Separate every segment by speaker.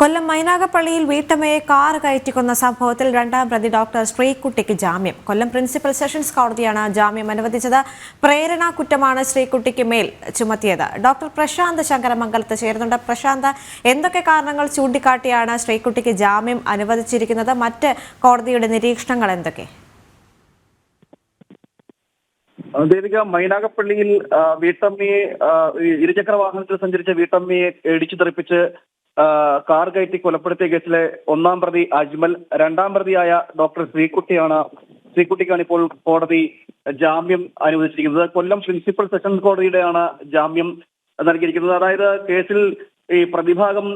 Speaker 1: കൊല്ലം മൈനാഗപ്പള്ളിയിൽ വീട്ടമ്മയെ കാർ കയറ്റിക്കൊന്ന സംഭവത്തിൽ രണ്ടാം പ്രതി ഡോക്ടർ ശ്രീകുട്ടിക്ക് ജാമ്യം. കൊല്ലം പ്രിൻസിപ്പൽ സെഷൻസ് കോടതിയാണ് ജാമ്യം അനുവദിച്ചത്. പ്രേരണാ കുറ്റമാണ് ശ്രീകുട്ടിക്ക് മേൽ ചുമത്തിയത്. ഡോക്ടർ പ്രശാന്ത് ശങ്കരമംഗലത്ത് ചേരുന്നുണ്ട്. പ്രശാന്ത് എന്തൊക്കെ കാരണങ്ങൾ ചൂണ്ടിക്കാട്ടിയാണ് ശ്രീകുട്ടിക്ക് ജാമ്യം അനുവദിച്ചിരിക്കുന്നത്? മറ്റ് കോടതിയുടെ നിരീക്ഷണങ്ങൾ എന്തൊക്കെ?
Speaker 2: ദേവിക മൈനാഗപ്പള്ളിയിൽ വീട്ടമ്മയെ ഇരുചക്ര വാഹനത്തിൽ സഞ്ചരിച്ച വീട്ടമ്മയെ ഇടിച്ചു തെറിപ്പിച്ച് കാർ കയറ്റി കൊലപ്പെടുത്തിയ കേസിലെ ഒന്നാം പ്രതി അജ്മൽ രണ്ടാം പ്രതിയായ ഡോക്ടർ ശ്രീകുട്ടിയാണ്. ശ്രീകുട്ടിക്കാണ് ഇപ്പോൾ കോടതി ജാമ്യം അനുവദിച്ചിരിക്കുന്നത്. കൊല്ലം പ്രിൻസിപ്പൽ സെഷൻസ് കോടതിയുടെയാണ് ജാമ്യം നൽകിയിരിക്കുന്നത്. അതായത് കേസിൽ ഈ പ്രതിഭാഗം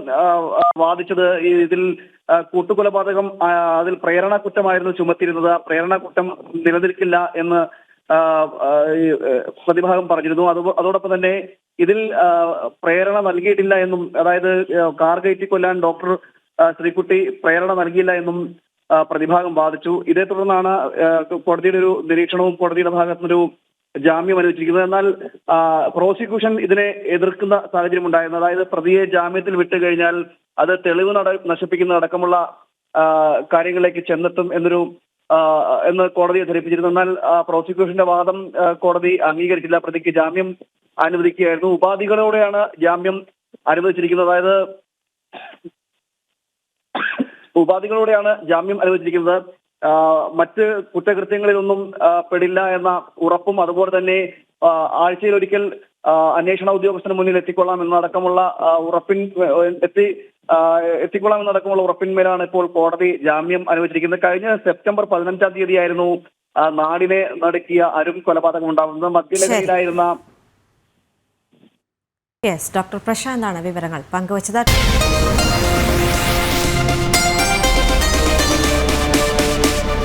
Speaker 2: വാദിച്ചത് ഇതിൽ കൂട്ടുകൊലപാതകം അതിൽ പ്രേരണ കുറ്റമായിരുന്നു ചുമത്തിയിരുന്നത്. പ്രേരണ കുറ്റം നിലനിൽക്കില്ല എന്ന് പ്രതിഭാഗം പറഞ്ഞിരുന്നു. അത് അതോടൊപ്പം തന്നെ ഇതിൽ പ്രേരണ നൽകിയിട്ടില്ല എന്നും അതായത് കാർ കയറ്റി കൊല്ലാൻ ഡോക്ടർ ശ്രീകുട്ടി പ്രേരണ നൽകിയില്ല എന്നും പ്രതിഭാഗം വാദിച്ചു. ഇതേ തുടർന്നാണ് കോടതിയുടെ ഒരു നിരീക്ഷണവും കോടതിയുടെ ഭാഗത്തുനിന്നൊരു ജാമ്യം അനുവദിച്ചിരിക്കുന്നത്. എന്നാൽ പ്രോസിക്യൂഷൻ ഇതിനെ എതിർക്കുന്ന സാഹചര്യം ഉണ്ടായിരുന്നു അതായത് പ്രതിയെ ജാമ്യത്തിൽ വിട്ടു കഴിഞ്ഞാൽ അത് തെളിവ് നട നശിപ്പിക്കുന്ന അടക്കമുള്ള കാര്യങ്ങളിലേക്ക് ചെന്നെത്തും എന്നൊരു എന്ന് കോടതിയെ ധരിപ്പിച്ചിരുന്നു. എന്നാൽ പ്രോസിക്യൂഷന്റെ വാദം കോടതി അംഗീകരിച്ചില്ല. പ്രതിക്ക് ജാമ്യം അനുവദിക്കുകയായിരുന്നു. ഉപാധികളോടെയാണ് ജാമ്യം അനുവദിച്ചിരിക്കുന്നത്. അതായത് ഉപാധികളോടെയാണ് ജാമ്യം അനുവദിച്ചിരിക്കുന്നത്. മറ്റ് കുറ്റകൃത്യങ്ങളിലൊന്നും പെടില്ല എന്ന ഉറപ്പും അതുപോലെ തന്നെ ആഴ്ചയിൽ ഒരിക്കൽ അന്വേഷണ ഉദ്യോഗസ്ഥന് മുന്നിൽ എത്തിക്കൊള്ളാം എന്നടക്കമുള്ള ഉറപ്പിൻ എത്തി എത്തിക്കൊള്ളാം എന്നടക്കമുള്ള ഉറപ്പിന്മേലാണ് ഇപ്പോൾ കോടതി ജാമ്യം അനുവദിച്ചിരിക്കുന്നത്. കഴിഞ്ഞ സെപ്റ്റംബർ പതിനഞ്ചാം തീയതിയായിരുന്നു നാടിനെ നടുക്കിയ അരും കൊലപാതകം ഉണ്ടാകുന്നത് മദ്യലഹരിയിലായിരുന്ന
Speaker 1: യെസ് ഡോക്ടർ പ്രശാന്താണ് വിവരങ്ങൾ പങ്കുവച്ചത്.